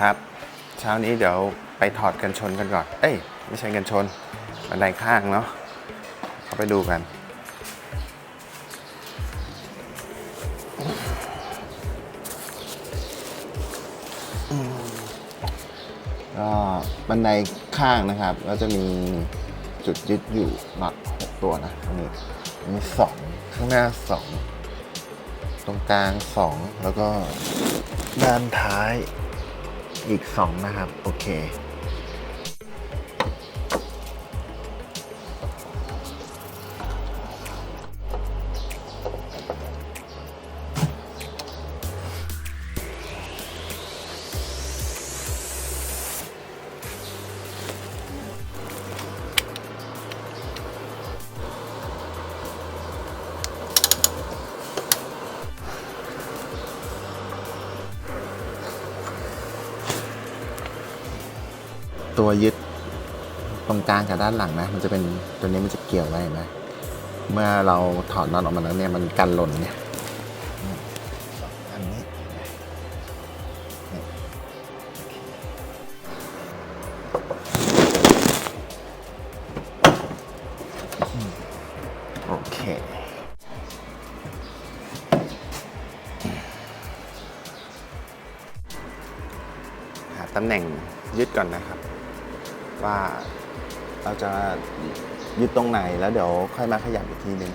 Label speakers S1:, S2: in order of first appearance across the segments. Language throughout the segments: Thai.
S1: ครับ เช้านี้เดี๋ยวไปถอดกันชนกันก่อน เอ้ย ไม่ใช่กันชน บันไดข้างเนาะเข้าไปดูกันก็บันไดข้างนะครับ ก็จะมีจุดยึดอยู่หนักหกตัวนะตรงนี้มีสองข้างหน้าสองตรงกลางสองแล้วก็ด้านท้าย อีกสองนะครับ โอเค ตัวยึดตรงกลางกับด้านหลังนะ มันจะเป็นตัวนี้มันจะเกี่ยวไว้เห็นไหมเมื่อเราถอดน็อตออกมาแล้วเนี่ยมันกันหล่นเนี่ยอืมอันนี้โอเคหาตำแหน่งยึดก่อนนะครับ ว่าเราจะยึดตรงไหนแล้วเดี๋ยวค่อยมาขยับอีกทีนึง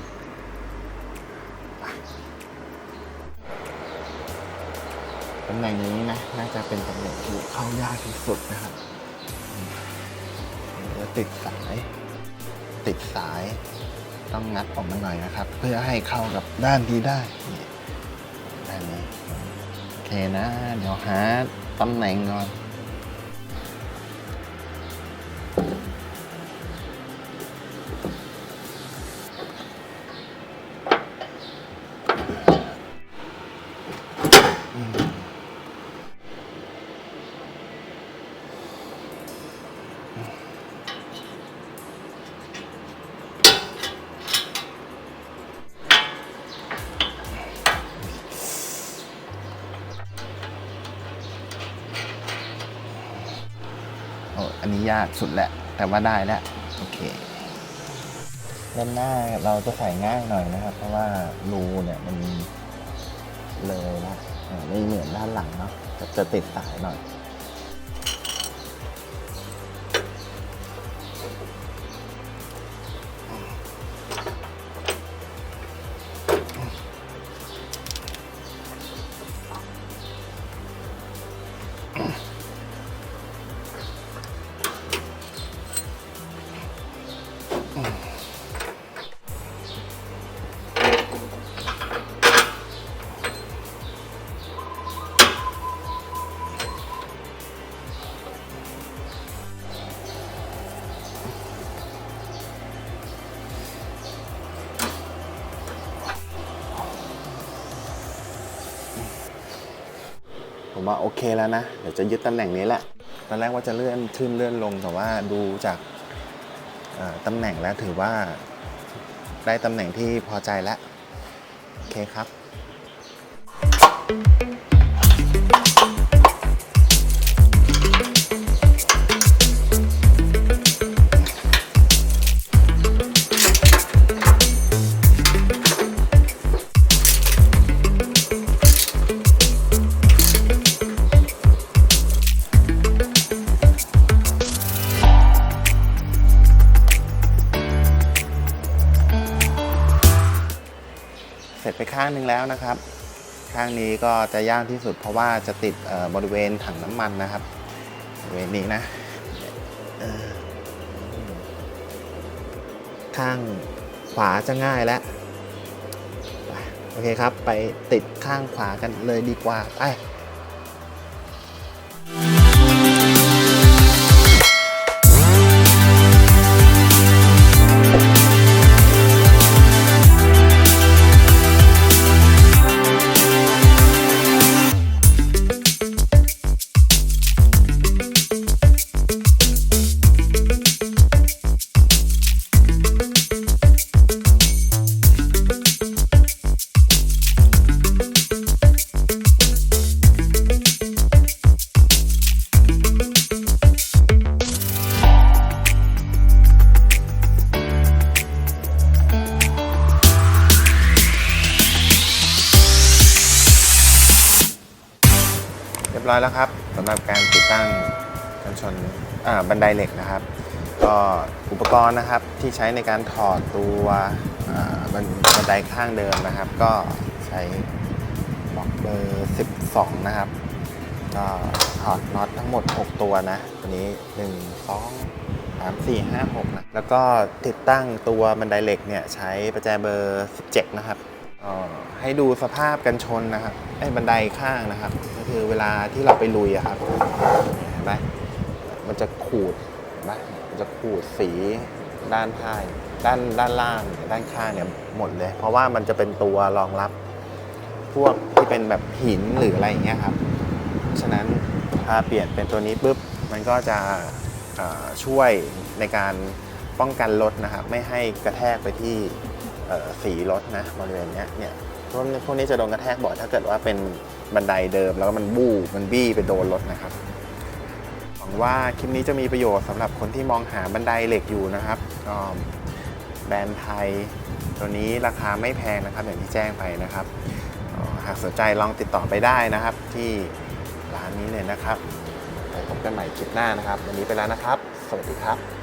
S1: ตำแหน่งนี้นะน่าจะเป็นตำแหน่งที่เข้ายากที่สุดนะครับเดี๋ยวติดสาย ติดสายต้องงัดออกมาหน่อยนะครับ เพื่อให้เข้ากับด้านนี้ได้นี่ด้านนี้โอเคนะ เดี๋ยวหาตำแหน่งก่อน อันนี้ยากสุดแหละ แต่ว่าได้แล้วโอเคด้านหน้าเราจะใส่ง่ายหน่อยนะครับ เพราะว่ารูเนี่ยมันเลยแล้วอ่าไม่เหมือนด้านหลังเนาะจะจะติดสายหน่อย ผมว่าโอเคแล้วนะ เดี๋ยวจะยึดตำแหน่งนี้แหละ ตอนแรกว่าจะเลื่อนขึ้นเลื่อนลงแต่ว่าดูจากตำแหน่งแล้วถือว่าได้ตำแหน่งที่พอใจแล้ว โอเคครับ จไปข้างหนึงแล้วนะครับ ข้างนี้ก็จะยากที่สุดเพราะว่าจะติดบริเวณถังน้ำมันนะครับบริเวณนี้นะข้างขวาจะง่ายแล้วโอเคครับ ไปติดข้างขวากันเลยดีกว่าไป บร้อยแล้วครับสำหรับการติดตั้งกันชนอ่าบันไดเหล็กนะครับ ก็อุปกรณ์นะครับที่ใช้ในการถอดตัวอ่าบันบันไดข้างเดิมนะครับ ก็ใช้บล็อกเบอร์ 12 นะครับ ก็ถอดน็อตทั้งหมด 6 ตัวนะตัวนี้ 1 2 3 4 5 6นะแล้วก็ติดตั้งตัวบันไดเหล็กเนี่ยใช้ประแจเบอร์ 17 นะครับ ให้ดูสภาพกันชนนะครับไอ้บันไดข้างนะครับ ก็คือเวลาที่เราไปลุยอะครับเห็นไหมมันจะขูดเห็นไหมมันจะขูดสีด้านท้ายด้านด้านล่างด้านข้างเนี่ยหมดเลย เพราะว่ามันจะเป็นตัวรองรับ พวกที่เป็นแบบหินหรืออะไรอย่างเงี้ยครับเพราะฉะนั้นถ้าเปลี่ยนเป็นตัวนี้ปุ๊บมันก็จะช่วยในการป้องกันรถนะครับ ไม่ให้กระแทกไปที่ สีรถนะบริเวณเนี้ยเนี่ยพวกนี้พวกนี้จะโดนกระแทกบ่อยถ้าเกิดว่าเป็นบันไดเดิมแล้วก็มันบู้มันบี้ไปโดนรถนะครับหวังว่าคลิปนี้จะมีประโยชน์สำหรับคนที่มองหาบันไดเหล็กอยู่นะครับก็แบรนด์ไทย ตัวนี้ราคาไม่แพงนะครับ อย่างที่แจ้งไปนะครับหากสนใจลองติดต่อไปได้นะครับ ที่ร้านนี้เลยนะครับไปพบกันใหม่คลิปหน้านะครับ วันนี้ไปแล้วนะครับ สวัสดีครับ